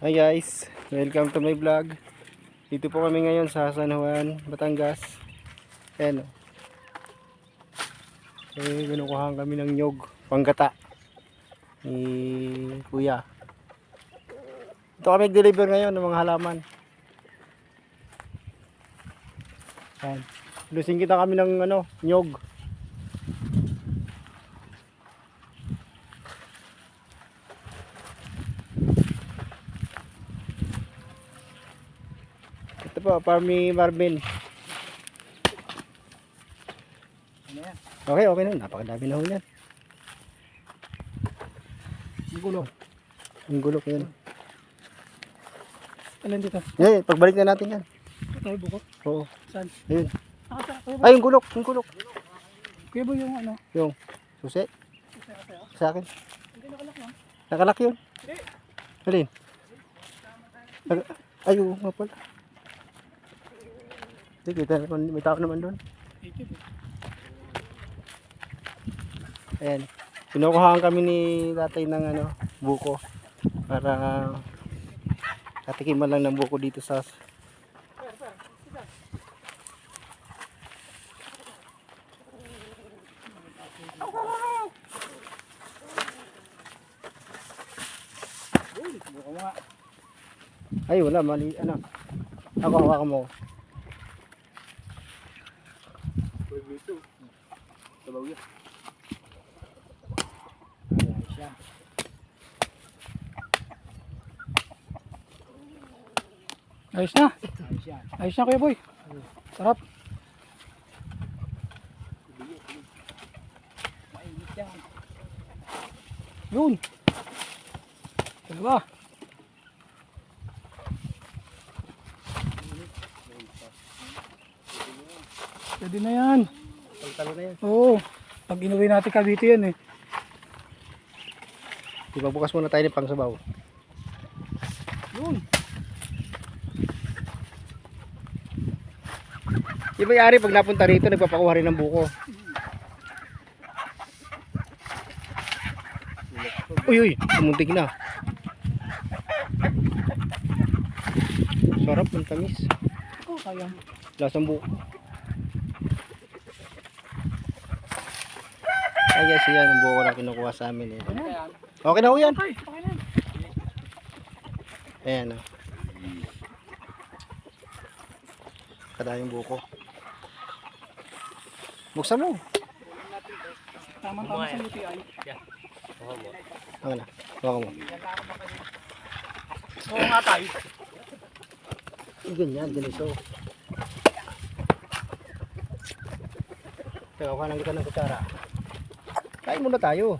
Hi guys, welcome to my vlog. Dito po kami ngayon sa San Juan, Batangas. Ayan o. Eh, kinukuhaan kami ng nyog, panggata. Ni Kuya. Ito kami deliver ngayon ng mga halaman. Ayan. Lusing kita kami ng ano, nyog. Ito po, Farmy Marvin. Okay, okay na. Napakadami na ho yan. Ang gulo. Ang gulok yan. Alin dito? Eh, pagbalik na natin yan. Ito buko. Oo. Saan? Ayun. Ay, yung gulok. Yung gulok. kuya ba yung ano? Yung susi. Sa akin. Hindi nakalak lang. Nakalak yun. Alin? Nag- Ay, oo nga pala. Hindi, kita naman. May tao naman doon. Ayan. Kinukuhaan kami ni tatay ng ano, buko. Para katikiman lang ng buko dito sa. Ay, wala. Mali. Ano? Ako, hawakan mo. Ayan siya. Ayos na. Ayos yan. Ayos na kuya boy. Sarap. Mainit yan. Yun. Dalawa. Pwede na yan. Pagtalo na yan. Oo. Pag inuwi natin Cavite yan eh. Di ba bukas muna tayo ng pangsabaw? Yun. Di ba yari pag napunta rito, nagpapakuha rin ng buko? Uy, uy, tumuntik na. Sarap ng tamis. Oh, sayang. Lasang buko. Ay guys, yan ang buko na kinukuha sa amin. Eh. Okay na ho yan. Okay, okay na. Ayan o. Kadaming buko. Buksan mo. Tama-tama sa UTI. Ano na? Hawakan mo. Oo nga tayo. Ganyan, ganito. Teka, kuha lang kita ng kutsara. Kain muna tayo.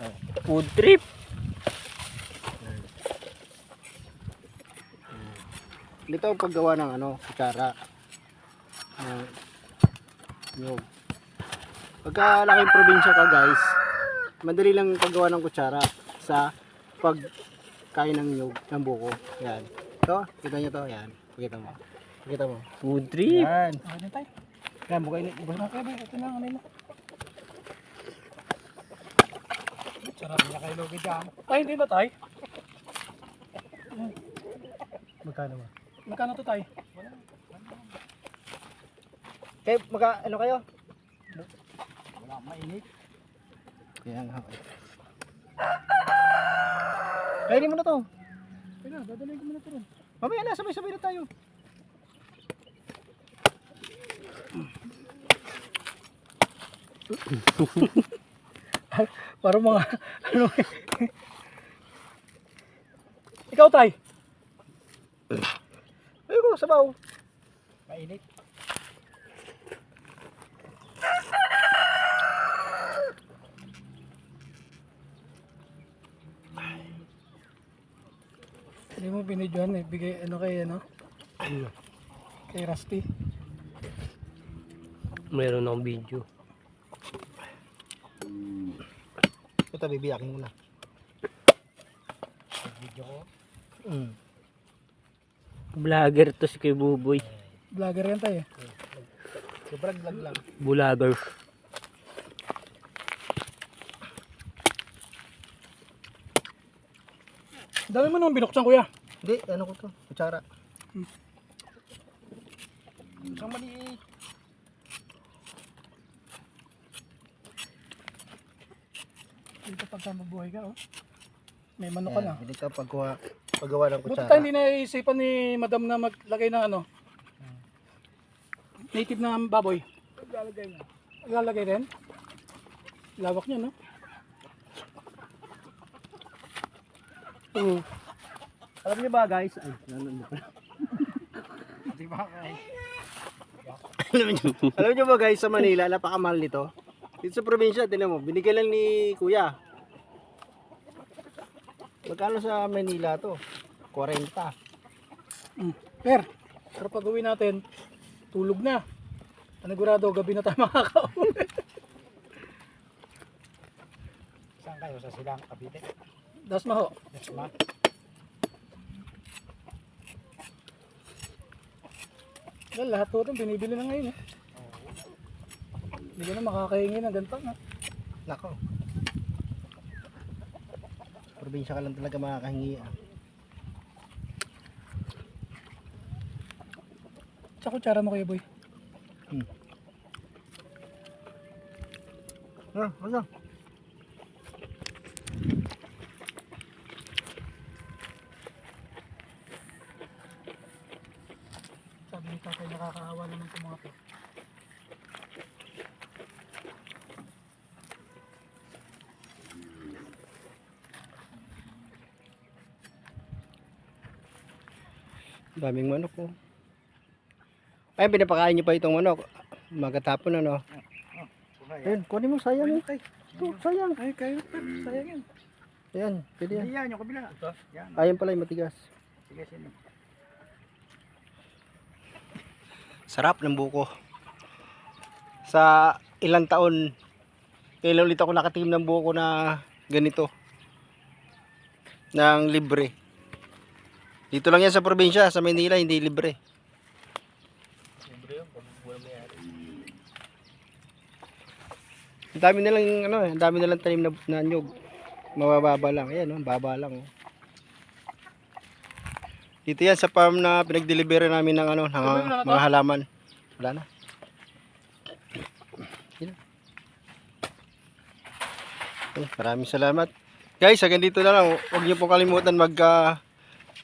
Ah, Food trip. Dito ang paggawa ng ano, kutsara. Uh, nyog. Pagka laking probinsya ka guys, madali lang paggawa ng kutsara sa pagkain ng nyog, ng buko. Yan. Ito, kita nyo to. Yan. Pakita mo. Pakita mo. Food trip. Yan. Okay na tayo. Yan, bukay ni. Basta na kayo ba? Ito na ang kanina. Sarap na kayo logi dyan. Ay, hindi na tayo. Magkano ba? Magkano to tayo? Kaya, magka, ano kayo? Wala, mainit. Kaya nga. Kainin mo na to. Kaya na, dadalhin ko muna ito rin. Mamaya na, sabay-sabay na tayo. Para mga, ano Ikaw tay. Ayoko, sabaw. Mainit. Hindi mo binidyohan eh. Bigay ano kay ano? Kay Rusty. Meron akong video. Ito, bibiyakin mo na. Video ko. Mm. Vlogger to si Kuya Buboy. Vlogger yan tayo. Sobrang vlog lang. Vlogger. Dami mo naman binuksan kuya. Hindi, ano ko to? Kutsara. Isang maliit. Dito pagka mabuhay ka oh. May manok ka na. Yan, Dito paggawa, paggawa ng Buti kutsara. tayo hindi naisipan ni madam na maglagay ng ano. Native na baboy. Lalagay na. Lalagay rin? Lawak niya, no? Oo. Alam niyo ba guys? Ay, ano na pala. Di ba kay? alam niyo, alam niyo ba guys sa Manila, napakamahal nito. Dito sa probinsya, tinan mo, binigay lang ni Kuya. Magkano sa Manila to? 40. Mm. Per, pero pag uwi natin, tulog na. Panigurado, gabi na tayo makakauwi. Saan kayo? Sa Silang Cavite? Das maho. Dasma? Well, lahat po ito binibili na ngayon. Eh. Hindi ko na makakahingi ng ganito. No? Nako. Probinsya ka lang talaga makakahingi. Ah. Sa kutsara mo kuya boy. Ah, ano? Sabi ni tatay nakakaawa naman itong mga to. Daming manok oh. Ay, pinapakain niyo pa itong manok. Magatapon ano. Ayun, kunin mo sayang. eh. Ito, sayang. Ay, kayo. Sayang yan. Ayan, pwede yan. Yan, yung kabila. Ito. Yan. Ayan pala yung matigas. Sige, sino. Sarap ng buko. Sa ilang taon, kailan ulit ako nakatim ng buko na ganito. Nang libre. Dito lang yan sa probinsya, sa Manila, hindi libre. Ang dami nilang ano, ang dami nilang tanim na, na nyug. Mabababa lang. Ayan, oh, baba lang. Oh. Dito yan sa farm na pinag-deliver namin ng ano, ng to? mga halaman. Wala na. Yun. Okay, maraming salamat. Guys, hanggang dito na lang. Huwag niyo po kalimutan mag ah,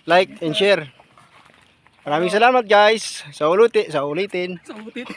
like and share. Maraming salamat guys. Sa ulitin, sa ulitin. Sa utit.